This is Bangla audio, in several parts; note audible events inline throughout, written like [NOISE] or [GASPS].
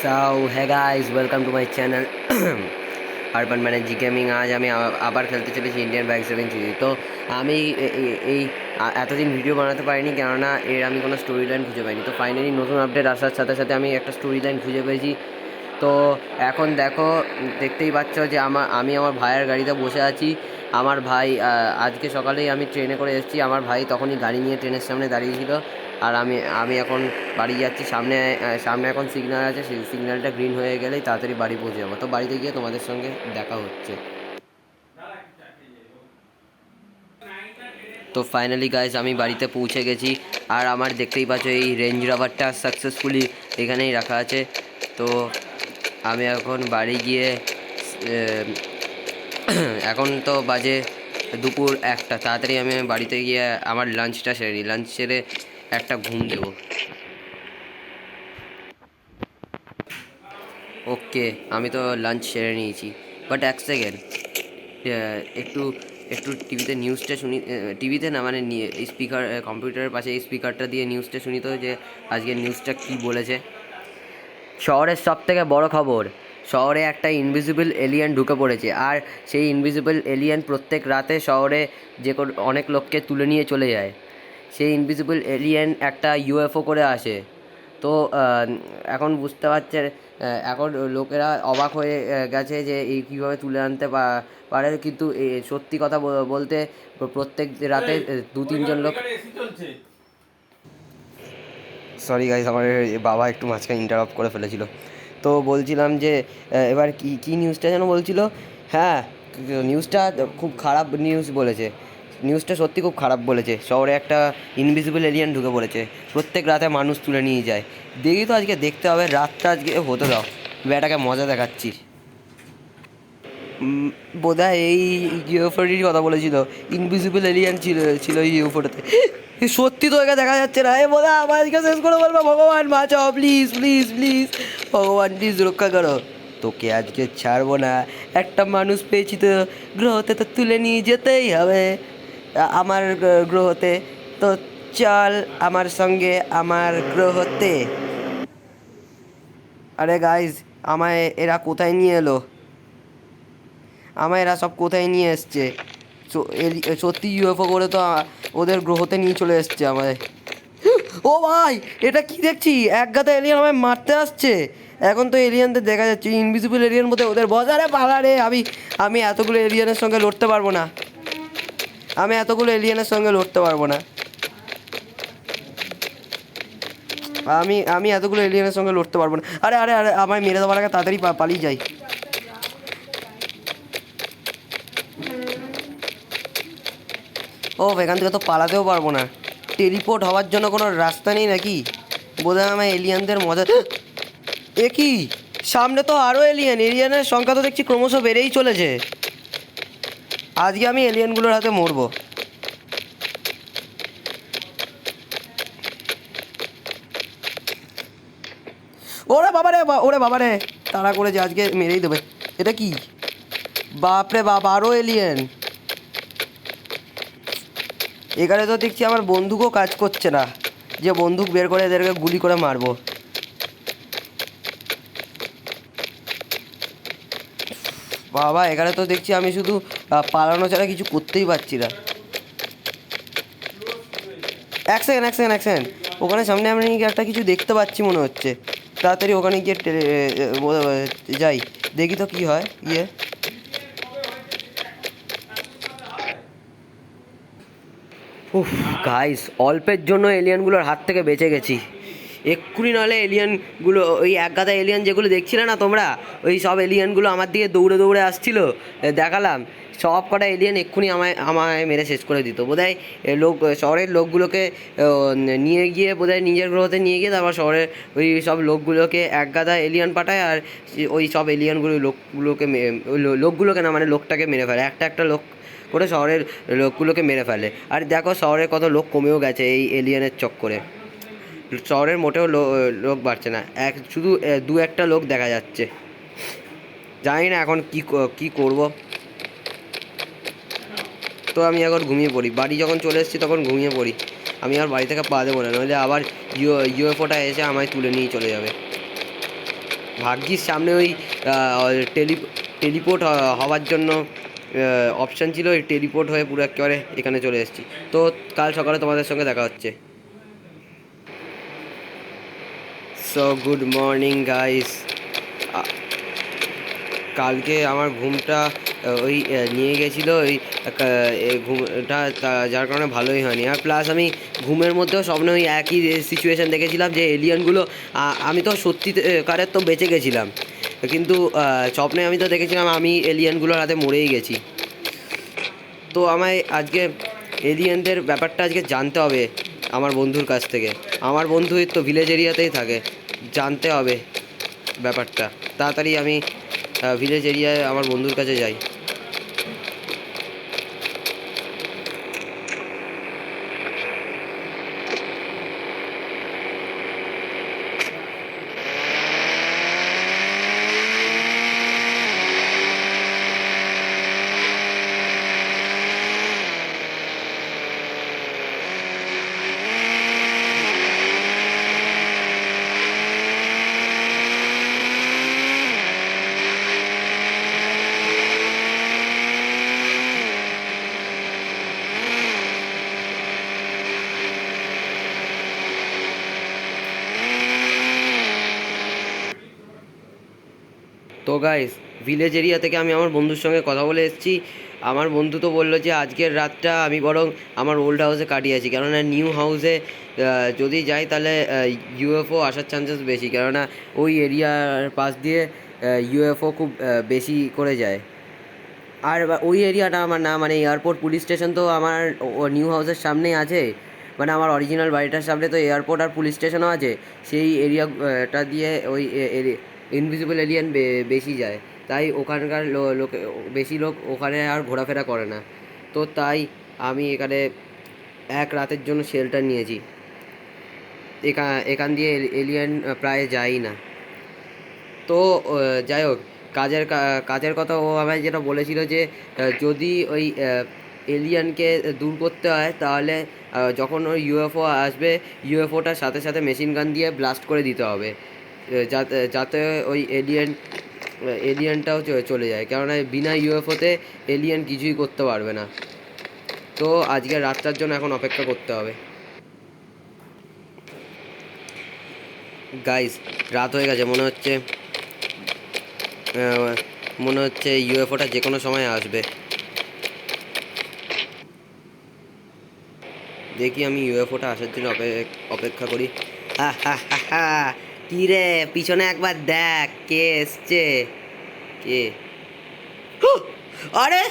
So, hey guys, welcome to my channel urban ম্যানেজি gaming আজ আমি আবার খেলতে চলেছি ইন্ডিয়ান বাইক সেভেন সিরিজ তো আমি এই এতদিন ভিডিও বানাতে পারিনি কেননা এর আমি কোনো স্টোরি লাইন খুঁজে পাইনি। তো ফাইনালি নতুন আপডেট আসার সাথে সাথে আমি একটা স্টোরি লাইন খুঁজে পেয়েছি। তো এখন দেখো দেখতেই পাচ্ছ যে আমার আমি আমার ভাইয়ের গাড়িতে বসে আছি। আমার ভাই আজকে সকালেই আমি ট্রেনে করে এসেছি। আমার ভাই তখনই গাড়ি নিয়ে ট্রেনের সামনে দাঁড়িয়েছিল আর আমি আমি এখন বাড়ি যাচ্ছি, সামনে সামনে এখন সিগন্যাল আছে, সেই সিগন্যালটা গ্রিন হয়ে গেলেই তাড়াতাড়ি বাড়ি পৌঁছে যাব। তো বাড়িতে গিয়ে তোমাদের সঙ্গে দেখা হচ্ছে। তো ফাইনালি গাইজ আমি বাড়িতে পৌঁছে গেছি। আর আমার দেখতেই পাচ্ছ, এই রেঞ্জ রাবারটা সাকসেসফুলি এখানেই রাখা আছে। তো আমি এখন বাড়ি গিয়ে এখন তো বাজে দুপুর একটা। তাড়াতাড়ি আমি বাড়িতে গিয়ে আমার লাঞ্চটা সেরে নিই। লাঞ্চ সেরে একটা ঘুম দেবো। ওকে, আমি তো লাঞ্চ সেরে নিয়েছি। বাট এক সেকেন্ড একটু একটু টিভিতে নিউজটা শুনি টিভিতে না মানে স্পিকার কম্পিউটারের পাশে স্পিকারটা দিয়ে নিউজটা শুনি তো যে আজকে নিউজটা কী বলেছে। শহরের সব থেকে বড় খবর, শহরে একটা ইনভিজিবল এলিয়েন ঢুকে পড়েছে। আর সেই ইনভিজিবল এলিয়েন প্রত্যেক রাতে শহরে যে অনেক লোককে তুলে নিয়ে চলে যায়। সেই ইনভিজিবল এলিয়েন একটা ইউএফও করে আসে। তো এখন বুঝতে পারছে এখন লোকেরা অবাক হয়ে গেছে যে এই কীভাবে তুলে আনতে পারে। কিন্তু এ সত্যি কথা বলতে প্রত্যেক রাতে দু তিনজন লোক সরি গাইস আমার বাবা একটু মাঝখানে ইন্টারাপ্ট করে ফেলেছিল। তো বলছিলাম যে এবার কি কী নিউজটা যেন বলছিল? হ্যাঁ নিউজটা খুব খারাপ নিউজ বলেছে। নিউজটা সত্যি খুব খারাপ বলেছে। শহরে একটা ইনভিজিবল এলিয়ান ঢুকে পড়েছে। প্রত্যেক রাতে মানুষ তুলে নিয়ে যায়। দেখি তো আজকে দেখতে হবে, রাতটা আজকে হতে দাও। বেটাকে মজা দেখাচ্ছি। বোধহয় এই ইউএফওটির কথা বলেছিল। ইনভিজিবল এলিয়ান ছিল ছিল এই [LAUGHS] সত্যি তো একে দেখা যাচ্ছে না। এ আমার আজকে শেষ করে বলব, ভগবান বাঁচাও প্লিজ প্লিজ প্লিজ ভগবান প্লিজ রক্ষা করো। তোকে আজকে ছাড়বো না। একটা মানুষ পেয়েছি তো, গ্রহতে তো তুলে নিয়ে যেতেই হবে। আমার গ্রহতে, তো চল আমার সঙ্গে আমার গ্রহতে। আরে গাইজ আমায় এরা কোথায় নিয়ে এলো? আমায় এরা সব কোথায় নিয়ে এসছে? সত্যি ইউএফও করে তো ওদের গ্রহতে নিয়ে চলে এসছে আমায়। ও ভাই, এটা কি দেখছি? এক গাদা এলিয়ান আমায় মারতে আসছে। এখন তো এলিয়ানদের দেখা যাচ্ছে ইনভিজিবল এলিয়ান মধ্যে ওদের বজারে পালা রে, আমি আমি এতগুলো এলিয়ানের সঙ্গে লড়তে পারব না। আমি এতগুলো এলিয়েনের সঙ্গে লড়তে পারব না। আমি আমি এতগুলো এলিয়েনের সঙ্গে লড়তে পারব না। আরে আরে আরে, আমায় মেরে দেওয়ার আগে তাড়াতাড়ি পালিয়ে যাই। ও এখান থেকে তো পালাতেও পারব না। টেলিপোর্ট হওয়ার জন্য কোনো রাস্তা নেই নাকি? বোধহয় আমার এলিয়ানদের মজা [GASPS] এ কি? সামনে তো আরও এলিয়ান এলিয়ানের সংখ্যা তো দেখছি ক্রমশ বেড়েই চলেছে। আজকে আমি এলিয়েনগুলোর হাতে মরবো। ওরে বাবারে, বা- ওরে বাবারে, তাড়া করে যে আজকে মেরেই দেবে। এটা কি? বাপরে বাপ আরও এলিয়েন এখানে তো দেখছি আমার বন্দুকও কাজ করছে না। যে বন্দুক বের করে এদেরকে গুলি করে মারবো। বাবা, এখানে তো দেখছি আমি শুধু পালানো ছাড়া কিছু করতেই পারছি না। এক সেকেন্ড এক সেকেন্ড এক সেকেন্ড ওখানে সামনে আমি একটা কিছু দেখতে পাচ্ছি মনে হচ্ছে। তাড়াতাড়ি ওখানে গিয়ে যাই। দেখি তো কি হয় ইয়ে উফ গাইস অল্পের জন্য এলিয়ানগুলোর হাত থেকে বেঁচে গেছি। এক্ষুনি নাহলে এলিয়ানগুলো, ওই এক গাদা এলিয়ান যেগুলো দেখছিলে না তোমরা? ওই সব এলিয়ানগুলো আমার দিকে দৌড়ে দৌড়ে আসছিল দেখালাম। সব কটা এলিয়ান এক্ষুনি আমায় আমায় মেরে শেষ করে দিত। বোধহয় লোক শহরের লোকগুলোকে নিয়ে গিয়ে বোধহয় নিজের গ্রহতে নিয়ে গিয়ে তারপর শহরের ওই সব লোকগুলোকে এক গাদা এলিয়ান পাঠায় আর ওই সব এলিয়ানগুলো লোকগুলোকে লোকগুলোকে না মানে লোকটাকে মেরে ফেলে। একটা একটা লোক করে শহরের লোকগুলোকে মেরে ফেলে। আর দেখো শহরে কত লোক কমেও গেছে এই এলিয়েনের চক্করে। শহরের মোটেও লোক বাড়ছে না। এক, শুধু দু একটা লোক দেখা যাচ্ছে। জানি না এখন কি ক- করব। তো আমি এখন ঘুমিয়ে পড়ি। বাড়ি যখন চলে এসেছি তখন ঘুমিয়ে পড়ি। আমি আর বাড়ি থেকে পা দেবো না, নইলে আবার ইউ, ইউএফওটা এসে আমায় তুলে নিয়ে চলে যাবে। ভাগ্যিস সামনে ওই টেলি, টেলিপোর্ট হওয়ার জন্য অপশান ছিল। ওই টেলিপোর্ট হয়ে পুরো একেবারে এখানে চলে এসেছি। তো কাল সকালে তোমাদের সঙ্গে দেখা হচ্ছে। সো গুড মর্নিং গাইস কালকে আমার ঘুমটা ওই নিয়ে গেছিল, ওই ঘুমটা যার কারণে ভালোই হয়নি। আর প্লাস আমি ঘুমের মধ্যেও স্বপ্নে ওই একই সিচুয়েশান দেখেছিলাম যে এলিয়ানগুলো আমি তো সত্যি কারের তো বেঁচে গেছিলাম। কিন্তু স্বপ্নে আমি তো দেখেছিলাম আমি এলিয়ানগুলোর হাতে মরেই গেছি। তো আমায় আজকে এলিয়েনদের ব্যাপারটা আজকে জানতে হবে আমার বন্ধুর কাছ থেকে। আমার বন্ধু তো ভিলেজ এরিয়াতেই থাকে। জানতে হবে ব্যাপারটা। তাড়াতাড়ি আমি ভিলেজ এরিয়ায় আমার বন্ধুর কাছে যাই। গাইস ভিলেজ এরিয়া থেকে আমি আমার বন্ধুর সঙ্গে কথা বলে এসেছি। আমার বন্ধু তো বলল যে, আজকের রাতটা আমি বরং আমার ওল্ড হাউসে কাটিয়েছি কেননা নিউ হাউসে যদি যাই তাহলে ইউএফও আসার চান্সেস বেশি। কেননা ওই এরিয়ার পাশ দিয়ে ইউএফও খুব বেশি করে যায়। আর ওই এরিয়াটা আমার না মানে এয়ারপোর্ট পুলিশ স্টেশন তো আমার নিউ হাউসের সামনেই আছে। মানে আমার অরিজিনাল বাড়িটার সামনে তো এয়ারপোর্ট আর পুলিশ স্টেশনও আছে। সেই এরিয়াটা দিয়ে ওই ইনভিজিবল এলিয়ান বেশি যায়। তাই ওখানকার লোকে, বেশি লোক ওখানে আর ঘোরাফেরা করে না। তো তাই আমি এখানে এক রাতের জন্য শেল্টার নিয়েছি। এখান এখান দিয়ে এলিয়ান প্রায় যাই না। তো যাই হোক, কাজের কাজের কথা ও আমায় যেটা বলেছিল যে যদি ওই এলিয়ানকে দূর করতে হয়, তাহলে যখন ওই ইউএফও আসবে ইউএফওটার সাথে সাথে মেশিন গান দিয়ে ব্লাস্ট করে দিতে হবে। যাতে যাতে ওই এলিয়ান এলিয়ানটাও চলে যায়। কেননা বিনা ইউএফওতে এলিয়ান কিছুই করতে পারবে না। তো আজকে রাতটার জন্য এখন অপেক্ষা করতে হবে। গাইস রাত হয়ে গেছে, মনে হচ্ছে মনে হচ্ছে ইউএফওটা যে কোনো সময় আসবে। দেখি আমি ইউএফওটা আসার জন্য অপে- অপেক্ষা করি। হা হা হা হা। কি রে? পিছনে একবার দেখ, কে এসছে? কে! আরে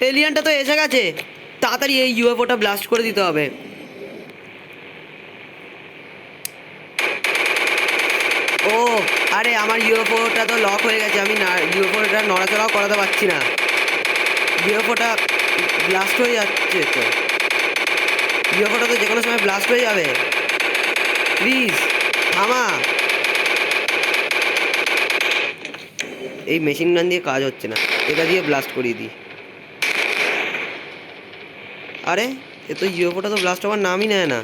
এলিয়ানটা তো এসে গেছে। তাড়াতাড়ি এই ইউএফওটা ব্লাস্ট করে দিতে হবে। ও, আরে, আমার ইউএফওটা তো লক হয়ে গেছে। আমি না ইউএফওটা নড়াচড়াও করাতে পারছি না। ইউএফওটা ব্লাস্ট হয়ে যাচ্ছে তো। ইউএফওটা তো যে কোনো সময় ব্লাস্ট হয়ে যাবে। প্লিজ থামা। এই মেশিন গান দিয়ে কাজ হচ্ছে না। এটা দিয়ে ব্লাস্ট করিয়ে দিই। আরে, এ তো ইউএফওটা তো ব্লাস্ট হওয়ার নামই নেয় না।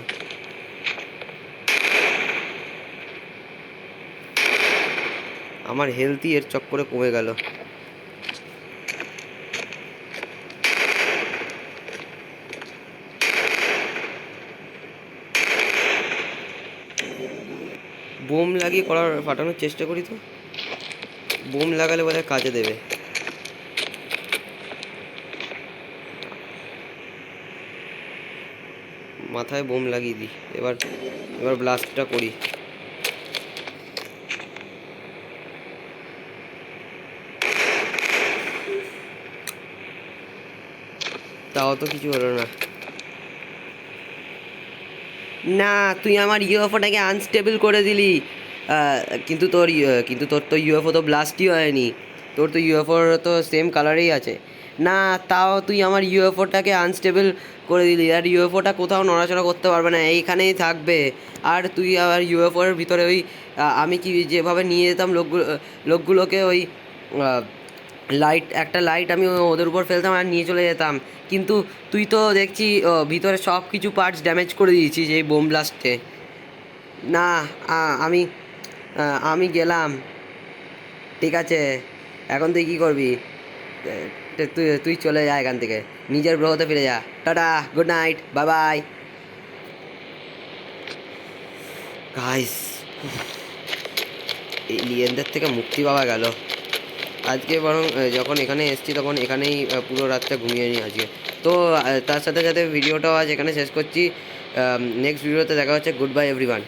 আমার হেলথই এর চক্করে কমে গেল। বোম লাগিয়ে করার ফাটানোর চেষ্টা করি তো। বোম লাগালে বোধহয় কাজে দেবে। মাথায় বোম লাগিয়ে দিই। এবার এবার ব্লাস্টটা করি। তাও তো কিছু হলো না। না, তুই আমার ইউএফওটাকে আনস্টেবল করে দিলি। কিন্তু তোর কিন্তু তোর তো ইউএফও তো ব্লাস্টই হয়নি। তোর তো ইউএফওর তো সেম কালারেই আছে। না, তাও তুই আমার ইউএফওটাকে আনস্টেবল করে দিলি। আর ইউএফওটা কোথাও নড়াচড়া করতে পারবে না, এইখানেই থাকবে। আর তুই আবার ইউএফওর ভিতরে ওই আমি কি যেভাবে নিয়ে যেতাম লোকগুলো লোকগুলোকে ওই লাইট একটা লাইট আমি ওদের উপর ফেলতাম আর নিয়ে চলে যেতাম। কিন্তু তুই তো দেখছি ভিতরে সব কিছু পার্টস ড্যামেজ করে দিয়েছিস এই বোম ব্লাস্টে না আমি আমি গেলাম। ঠিক আছে, এখন তুই কি করবি? তুই তুই চলে যা এখান থেকে। নিজের গ্রহতে ফিরে যা। Tata good night bye bye guys এলিয়েনদের থেকে মুক্তি পাওয়া গেল। আজকে বরং যখন এখানে এসেছি তখন এখানেই পুরো রাতটা ঘুমিয়ে নিই আজকে। তো তার সাথে সাথে ভিডিওটাও আজ এখানে শেষ করছি। নেক্সট ভিডিওতে দেখা হচ্ছে গুড বাই এভরিওয়ান